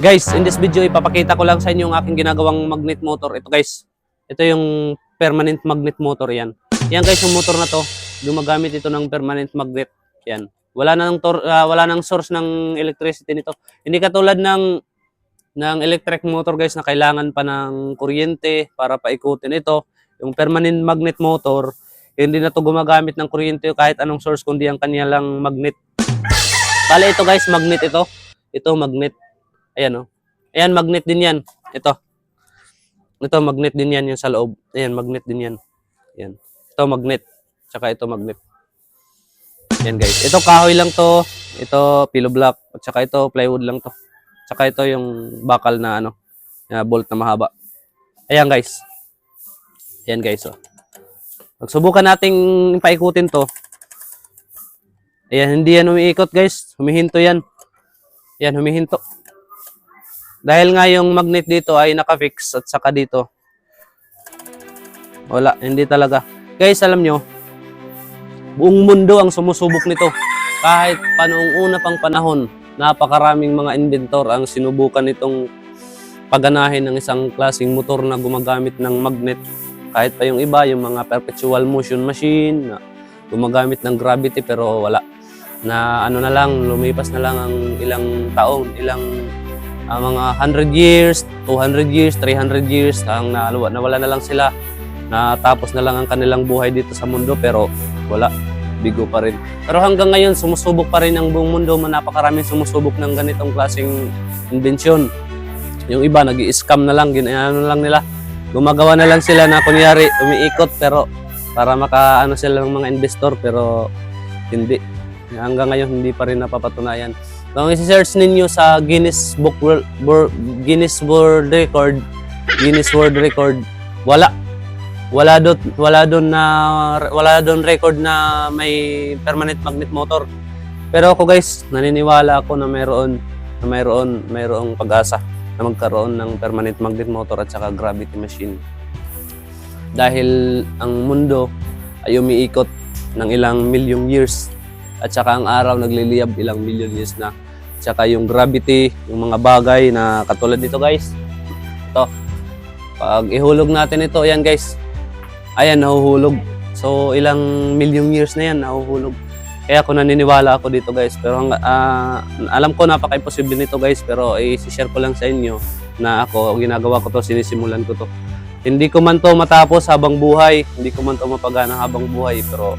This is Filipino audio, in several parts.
Guys, in this video, ipapakita ko lang sa inyo yung aking ginagawang magnet motor. Ito guys, ito yung permanent magnet motor yan. Yan guys, yung motor na to, gumagamit ito ng permanent magnet. Yan. Wala nang tor, ah, wala nang source ng electricity nito. Hindi katulad ng ng electric motor guys na kailangan pa ng kuryente para paikutin ito. Yung permanent magnet motor, hindi na to gumagamit ng kuryente kahit anong source kundi ang kanya lang magnet. Bale ito guys, magnet ito. Ito magnet. Ayan oh. Ayan magnet din yan. Ito. Ito magnet din yan yung sa loob. Ayan magnet din yan. Ayan. Ito magnet. Tsaka ito magnet. Ayan guys. Ito kahoy lang to. Ito pillow block. At ito plywood lang to. Tsaka ito yung bakal na ano, na bolt na mahaba. Ayan guys. Ayan guys oh. Magsubukan nating paikutin to. Ayan, hindi yan umiikot guys. Humihinto yan. Yan, humihinto. Dahil nga yung magnet dito ay nakafix at saka dito. Wala, hindi talaga. Guys, alam nyo, buong mundo ang sumusubok nito. Kahit panoong una pang panahon, napakaraming mga inventor ang sinubukan nitong paganahin ng isang klaseng motor na gumagamit ng magnet. Kahit pa yung iba, yung mga perpetual motion machine na gumagamit ng gravity pero wala. Na ano na lang, lumipas na lang ang ilang taon, ilang ah, mga 100 years, 200 years, 300 years, ang naluwa, nawala na lang sila. Natapos na lang ang kanilang buhay dito sa mundo pero wala, bigo pa rin. Pero hanggang ngayon, sumusubok pa rin ang buong mundo, napakaraming sumusubok ng ganitong klaseng inbensyon. Yung iba, nag scam na lang, ginano na lang nila. Gumagawa na lang sila na kunyari, umiikot pero para makaano sila ng mga investor pero hindi. Hanggang ngayon, hindi pa rin napapatunayan. Kung isi-search ninyo sa Guinness Book World, Wor- Guinness World Record, Guinness World Record, wala. Wala doon wala doon na wala doon record na may permanent magnet motor. Pero ako guys, naniniwala ako na mayroon na mayroon mayroong pag-asa na magkaroon ng permanent magnet motor at saka gravity machine. Dahil ang mundo ay umiikot ng ilang milyong years at saka ang araw nagliliyab ilang million years na. At saka yung gravity, yung mga bagay na katulad dito guys. Ito. Pag ihulog natin ito, ayan guys. Ayan, nahuhulog. So ilang milyong years na yan, nahuhulog. Kaya ako naniniwala ako dito guys. Pero ah, alam ko napaka-imposible nito guys. Pero i-share ko lang sa inyo na ako, ginagawa ko to, sinisimulan ko to. Hindi ko man to matapos habang buhay. Hindi ko man to mapagana habang buhay. Pero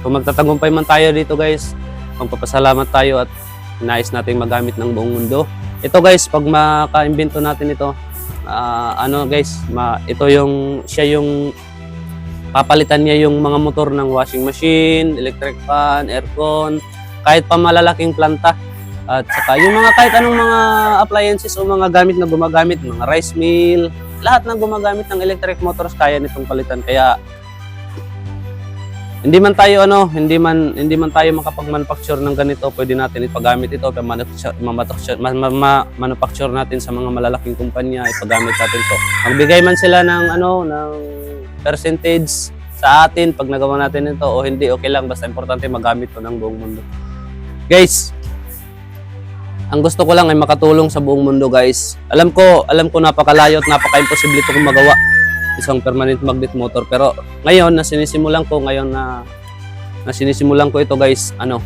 kung magtatagumpay man tayo dito guys, magpapasalamat tayo at nais nating magamit ng buong mundo. Ito guys, pag maka-imbento natin ito, ah, ano guys, ma, ito yung, siya yung papalitan niya yung mga motor ng washing machine, electric fan, aircon, kahit pa malalaking planta. At saka yung mga kahit anong mga appliances o mga gamit na gumagamit, mga rice mill, lahat ng gumagamit ng electric motors kaya nitong palitan. Kaya hindi man tayo ano, hindi man hindi man tayo makapag-manufacture ng ganito, pwede natin ipagamit ito, manufacture, manufacture, ma, ma, ma- manufacture natin sa mga malalaking kumpanya, ipagamit natin to. Magbigay man sila ng ano, ng percentage sa atin pag nagawa natin ito o hindi, okay lang, basta importante magamit to ng buong mundo. Guys, ang gusto ko lang ay makatulong sa buong mundo, guys. Alam ko, alam ko napakalayo at napaka-imposible ito kung magawa isang permanent magnet motor. Pero ngayon, na sinisimulan ko, ngayon na, na sinisimulan ko ito guys, ano,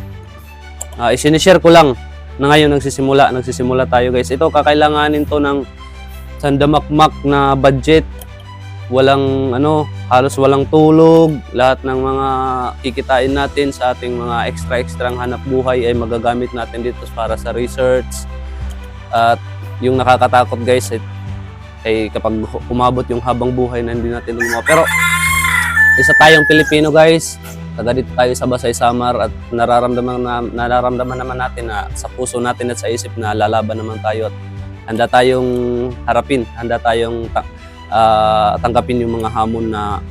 uh, isinishare ko lang na ngayon nagsisimula, nagsisimula tayo guys. Ito, kakailanganin to ng sandamakmak na budget. Walang, ano, halos walang tulog. Lahat ng mga kikitain natin sa ating mga extra-extra hanap buhay ay magagamit natin dito para sa research. At yung nakakatakot guys, ay kapag umabot yung habang buhay na hindi natin gumawa. Pero isa tayong Pilipino guys, taga dito tayo sa Basay Samar at nararamdaman na, nararamdaman naman natin na sa puso natin at sa isip na lalaban naman tayo at handa tayong harapin, handa tayong ta- ah, tanggapin yung mga hamon na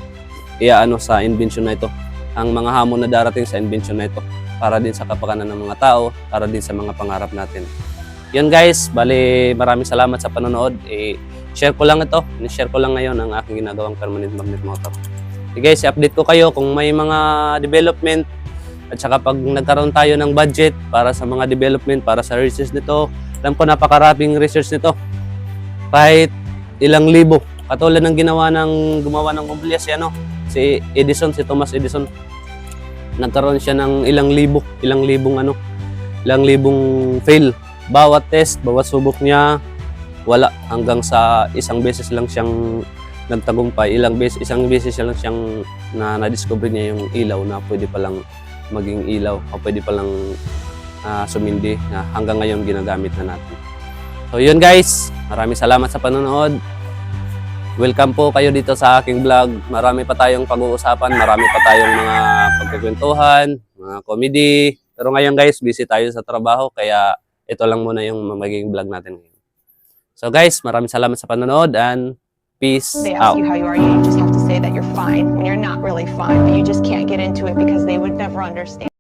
iaano sa invention na ito. Ang mga hamon na darating sa invention na ito para din sa kapakanan ng mga tao, para din sa mga pangarap natin. Yun guys, bali maraming salamat sa panonood. Eh, share ko lang ito. Share ko lang ngayon ang aking ginagawang permanent magnet motor. Okay guys, i-update ko kayo kung may mga development at saka pag nagkaroon tayo ng budget para sa mga development, para sa research nito, Alam ko napakaraming research nito. Kahit ilang libo. Katulad ng ginawa ng gumawa ng bombilya si ano, si Edison, si Thomas Edison. Nagkaroon siya ng ilang libo, ilang libong ano, ilang libong fail. Bawat test, bawat subok niya, wala hanggang sa isang beses lang siyang nagtagumpay. Ilang beses, isang beses lang siyang na na-discover niya yung ilaw na pwede palang maging ilaw o pwede palang ah, sumindi na hanggang ngayon ginagamit na natin. So yun guys, maraming salamat sa panonood. Welcome po kayo dito sa aking vlog. Marami pa tayong pag-uusapan, marami pa tayong mga pagkikwentuhan, mga comedy. Pero ngayon guys, busy tayo sa trabaho kaya ito lang muna yung magiging vlog natin ngayon. So guys, maraming salamat sa panonood and peace They out. ask you how you are, you just have to say that you're fine when you're not really fine, but you just can't get into it because they would never understand.